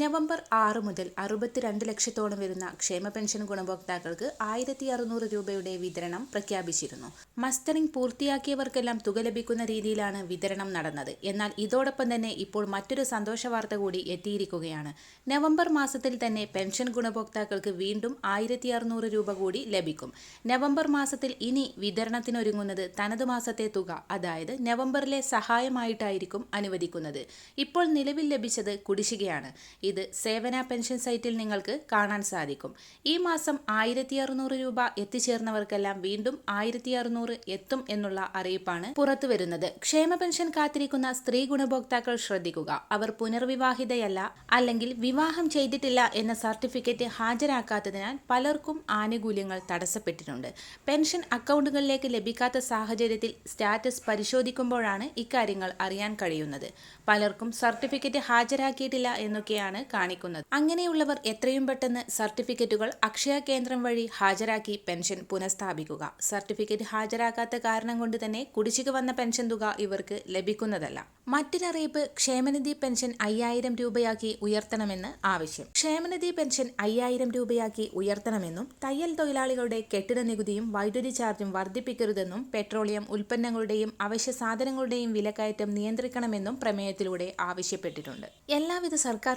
November ആറ് മുതൽ അറുപത്തിരണ്ട് ലക്ഷത്തോളം വരുന്ന ക്ഷേമ പെൻഷൻ ഗുണഭോക്താക്കൾക്ക് ആയിരത്തി അറുന്നൂറ് രൂപയുടെ വിതരണം പ്രഖ്യാപിച്ചിരുന്നു. മസ്റ്ററിംഗ് പൂർത്തിയാക്കിയവർക്കെല്ലാം തുക ലഭിക്കുന്ന രീതിയിലാണ് വിതരണം നടന്നത്. എന്നാൽ ഇതോടൊപ്പം തന്നെ ഇപ്പോൾ മറ്റൊരു സന്തോഷ വാർത്ത കൂടി എത്തിയിരിക്കുകയാണ്. നവംബർ മാസത്തിൽ തന്നെ പെൻഷൻ ഗുണഭോക്താക്കൾക്ക് വീണ്ടും ആയിരത്തി അറുന്നൂറ് രൂപ കൂടി ലഭിക്കും. നവംബർ മാസത്തിൽ ഇനി വിതരണത്തിനൊരുങ്ങുന്നത് തനത് മാസത്തെ തുക അതായത് നവംബറിലെ സഹായമായിട്ടായിരിക്കും അനുവദിക്കുന്നത്. ഇപ്പോൾ നിലവിൽ ലഭിച്ചത് കുടിശ്ശികയാണ്. ഇത് സേവന പെൻഷൻ സൈറ്റിൽ നിങ്ങൾക്ക് കാണാൻ സാധിക്കും. ഈ മാസം ആയിരത്തി അറുന്നൂറ് രൂപ എത്തിച്ചേർന്നവർക്കെല്ലാം വീണ്ടും ആയിരത്തി അറുന്നൂറ് എത്തും എന്നുള്ള അറിയിപ്പാണ് പുറത്തു വരുന്നത് ക്ഷേമ പെൻഷൻ കാത്തിരിക്കുന്ന സ്ത്രീ ഗുണഭോക്താക്കൾ ശ്രദ്ധിക്കുക. അവർ പുനർവിവാഹിതയല്ല അല്ലെങ്കിൽ വിവാഹം ചെയ്തിട്ടില്ല എന്ന സർട്ടിഫിക്കറ്റ് ഹാജരാക്കാത്തതിനാൽ പലർക്കും ആനുകൂല്യങ്ങൾ തടസ്സപ്പെട്ടിട്ടുണ്ട്. പെൻഷൻ അക്കൗണ്ടുകളിലേക്ക് ലഭിക്കാത്ത സാഹചര്യത്തിൽ സ്റ്റാറ്റസ് പരിശോധിക്കുമ്പോഴാണ് ഇക്കാര്യങ്ങൾ അറിയാൻ കഴിയുന്നത്. പലർക്കും സർട്ടിഫിക്കറ്റ് ഹാജരാക്കിയിട്ടില്ല എന്നൊക്കെയാണ് കാണിക്കുന്നത്. അങ്ങനെയുള്ളവർ എത്രയും പെട്ടെന്ന് സർട്ടിഫിക്കറ്റുകൾ അക്ഷയ കേന്ദ്രം വഴി ഹാജരാക്കി പെൻഷൻ പുനഃസ്ഥാപിക്കുക. സർട്ടിഫിക്കറ്റ് ഹാജരാക്കാത്ത കാരണം കൊണ്ട് തന്നെ കുടിശ്ശിക വന്ന പെൻഷൻ തുക ഇവർക്ക് ലഭിക്കുന്നതല്ല. മറ്റൊരറിയിപ്പ് ക്ഷേമനിധി പെൻഷൻ അയ്യായിരം രൂപയാക്കി ഉയർത്തണമെന്ന് ആവശ്യം. ക്ഷേമനിധി പെൻഷൻ അയ്യായിരം രൂപയാക്കി ഉയർത്തണമെന്നും തയ്യൽ തൊഴിലാളികളുടെ കെട്ടിട നികുതിയും വൈദ്യുതി ചാർജും വർദ്ധിപ്പിക്കരുതെന്നും പെട്രോളിയം ഉൽപ്പന്നങ്ങളുടെയും അവശ്യ സാധനങ്ങളുടെയും വിലക്കയറ്റം നിയന്ത്രിക്കണമെന്നും പ്രമേയത്തിലൂടെ ആവശ്യപ്പെട്ടിട്ടുണ്ട്. എല്ലാവിധ സർക്കാർ